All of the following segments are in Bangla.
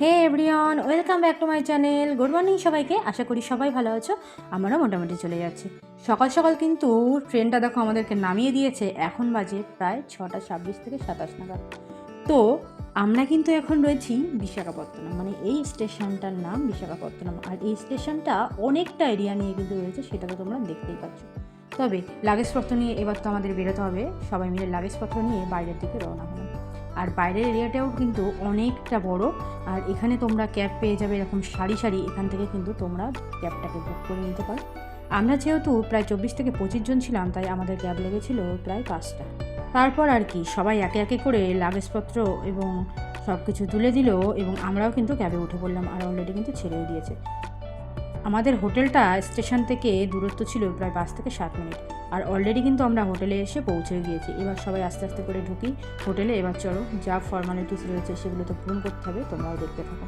Hey everyone welcome back to my channel good morning সবাইকে, আশা করি সবাই ভালো আছো। আমারও মোটামুটি চলে যাচ্ছে। সকাল সকাল কিন্তু ট্রেনটা দেখো আমাদেরকে নামিয়ে দিয়েছে। এখন বাজে প্রায় ছটা ছাব্বিশ থেকে সাতাশ নাগাদ। তো আমরা কিন্তু এখন রয়েছি বিশাখাপত্তনম। মানে এই স্টেশনটার নাম বিশাখাপত্তনম। আর এই স্টেশনটা অনেকটা এরিয়া নিয়ে কিন্তু রয়েছে, সেটা তো তোমরা দেখতেই পাচ্ছ। তবে লাগেজপত্র নিয়ে এবার তো আমাদের বেরোতে হবে। সবাই মিলে লাগেজপত্র নিয়ে বাইরের দিকে রওনা হলাম। আর বাইরের এরিয়াটাও কিন্তু অনেকটা বড়। আর এখানে তোমরা ক্যাব পেয়ে যাবে এরকম সারি সারি। এখান থেকে কিন্তু তোমরা ক্যাবটাকে বুক করে নিতে পারো। আমরা যেহেতু প্রায় চব্বিশ থেকে পঁচিশ জন ছিলাম, তাই আমাদের ক্যাব লেগেছিল প্রায় পাঁচটা। তারপর আর কি, সবাই একে একে করে লাগেজপত্র এবং সব কিছু তুলে দিল এবং আমরাও কিন্তু ক্যাবে উঠে পড়লাম। আর অলরেডি কিন্তু ছেড়েও দিয়েছে। আমাদের হোটেলটা স্টেশন থেকে দূরত্ব ছিল প্রায় পাঁচ থেকে সাত মিনিট। আর অলরেডি কিন্তু আমরা হোটেলে এসে পৌঁছে গিয়েছি। এবার সবাই আস্তে আস্তে করে ঢুকি হোটেলে। এবার চলো, যা ফর্মালিটিস রয়েছে সেগুলো তো পূরণ করতে হবে, তোমরাও দেখতে থাকো।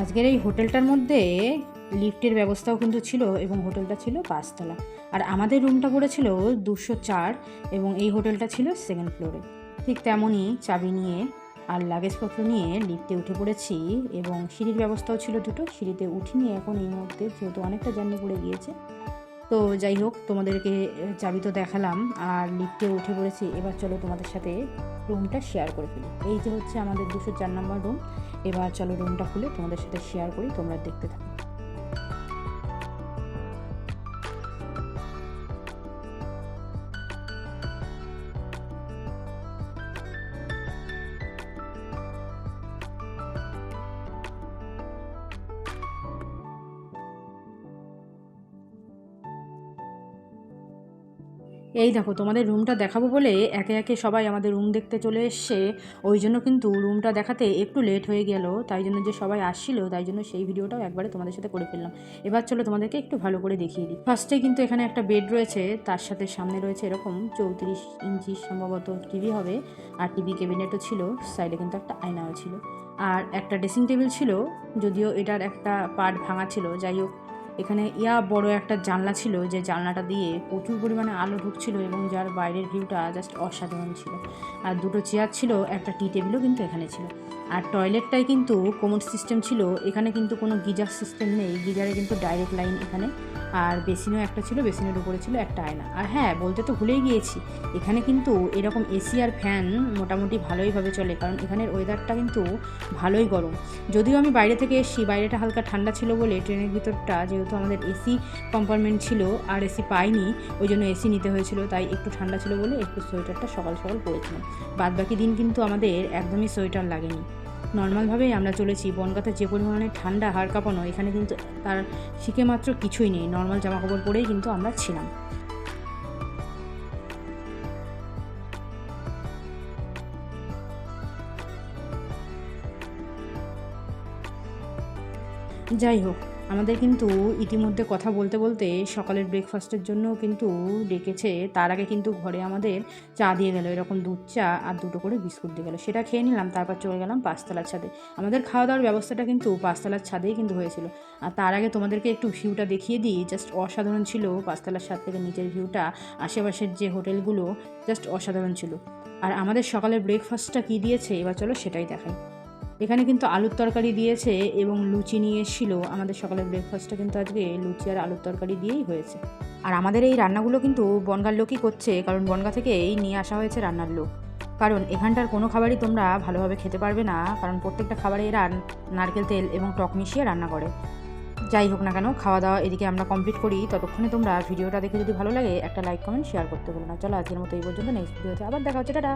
আজকের এই হোটেলটার মধ্যে লিফটের ব্যবস্থাও কিন্তু ছিল এবং হোটেলটা ছিল পাঁচতলা। আর আমাদের রুমটা পড়েছিল দুশো চার এবং এই হোটেলটা ছিল সেকেন্ড ফ্লোরে। ঠিক তেমনই চাবি নিয়ে আর লাগেজপত্র নিয়ে লিফটে উঠে পড়েছি এবং সিঁড়ির ব্যবস্থাও ছিল দুটো। সিঁড়িতে উঠিনি, এখন এই মুহূর্তে যেহেতু অনেকটা জার্নি পড়ে গিয়েছে। তো যাই হোক, তোমাদেরকে চাবি তো দেখালাম, আর লিফটে উঠে পড়েছি, এবার চলো তোমাদের সাথে রুমটা শেয়ার করে ফেলি। এই যে হচ্ছে আমাদের দুশো চার নম্বর রুম এবার চলো রুমটা খুলে তোমাদের সাথে শেয়ার করি, তোমরা দেখতে থাকো। এই দেখো, তোমাদের রুমটা দেখাবো বলে একে একে সবাই আমাদের রুম দেখতে চলে এসছে। ওই জন্য কিন্তু রুমটা দেখাতে একটু লেট হয়ে গেল, তাই জন্য যে সবাই আসছিল, তাই জন্য সেই ভিডিওটাও একবারে তোমাদের সাথে করে ফেললাম। এবার চলো তোমাদেরকে একটু ভালো করে দেখিয়ে দিই। ফার্স্টে কিন্তু এখানে একটা বেড রয়েছে, তার সাথে সামনে রয়েছে এরকম চৌত্রিশ ইঞ্চি সম্ভবত টিভি হবে, আর টিভি ক্যাবিনেটও ছিল সাইডে কিন্তু একটা আয়নাও ছিল। আর একটা ড্রেসিং টেবিল ছিল, যদিও এটার একটা পার্ট ভাঙা ছিল, যাই হোক এখানে ইয়া বড় একটা জানলা ছিল, যে জানলাটা দিয়ে প্রচুর পরিমাণে আলো ঢুকছিল এবং যার বাইরের ভিউটা জাস্ট অসাধারণ ছিল। আর দুটো চেয়ার ছিল, একটা টি টেবিলও কিন্তু এখানে ছিল। আর টয়লেটটাই কিন্তু কোমোড সিস্টেম ছিল, এখানে কিন্তু কোনো গিজার সিস্টেম নেই, গিজারে কিন্তু ডাইরেক্ট লাইন এখানে। আর বেসিনও একটা ছিল, বেসিনের উপরে ছিল একটা আয়না। আর হ্যাঁ বলতে তো ভুলেই গিয়েছি, এখানে কিন্তু এরকম এসি আর ফ্যান মোটামুটি ভালোইভাবে চলে, কারণ এখানের ওয়েদারটা কিন্তু ভালোই গরম। যদিও আমি বাইরে থেকে এসেছি, বাইরেটা হালকা ঠান্ডা ছিল বলে ট্রেনের ভিতরটা যেহেতু আমাদের এসি কম্পার্টমেন্ট ছিল, আর এসি পাইনি, ওই জন্য এসি নিতে হয়েছিল, তাই একটু ঠান্ডা ছিল বলে একটু সোয়েটারটা সকাল সকাল পরেছিলাম। বাদ বাকি দিন কিন্তু আমাদের একদমই সোয়েটার লাগেনি। নর্মালভাবেই আমরা চলেছি, বনগাতে যে পরিমাণে ঠান্ডা, হাড় কাঁপানো, এখানে কিন্তু তার শিখে মাত্র কিছুই নেই, নর্মাল জামা কাপড় পরেই কিন্তু আমরা ছিলাম। যাই হোক আমাদের কিন্তু ইতিমধ্যে কথা বলতে বলতে সকালের ব্রেকফাস্টের জন্য কিন্তু ডেকেছে। তার আগে কিন্তু ঘরে আমাদের চা দিয়ে গেলো, এরকম দুধ চা আর দুটো করে বিস্কুট দিয়ে গেলো। সেটা খেয়ে নিলাম, তারপর চলে গেলাম পাঁচতলার ছাদে। আমাদের খাওয়া দাওয়ার ব্যবস্থাটা কিন্তু পাঁচতলার ছাদেই কিন্তু হয়েছিল। আর তার আগে তোমাদেরকে একটু ভিউটা দেখিয়ে দিই। জাস্ট অসাধারণ ছিল পাঁচতলার ছাদ থেকে নিচের ভিউটা আশেপাশের যে হোটেলগুলো জাস্ট অসাধারণ ছিল। আর আমাদের সকালের ব্রেকফাস্টটা কী দিয়েছে? এবার চলো সেটাই দেখাই। এখানে কিন্তু আলুর তরকারি দিয়েছে এবং লুচি নিয়ে এসেছিল। আমাদের সকালের ব্রেকফাস্টটা কিন্তু আজকে লুচি আর আলুর তরকারি দিয়েই হয়েছে। আর আমাদের এই রান্নাগুলো কিন্তু বনগার লোকই করছে, কারণ বনগা থেকে এই নিয়ে আসা হয়েছে রান্নার লোক। কারণ এখানটার কোনো খাবারই তোমরা ভালোভাবে খেতে পারবে না, কারণ প্রত্যেকটা খাবারে এরা নারকেল তেল এবং টক মিশিয়ে রান্না করে। যাই হোক না কেন, খাওয়া দাওয়া এদিকে আমরা কমপ্লিট করি। ততক্ষণে তোমরা ভিডিওটা দেখে যদি ভালো লাগে, একটা লাইক কমেন্ট শেয়ার করতে বলো না। চলো আজকের মতো এই পর্যন্ত। নেক্সট ভিডিওতে আবার দেখা হচ্ছে। টাটা!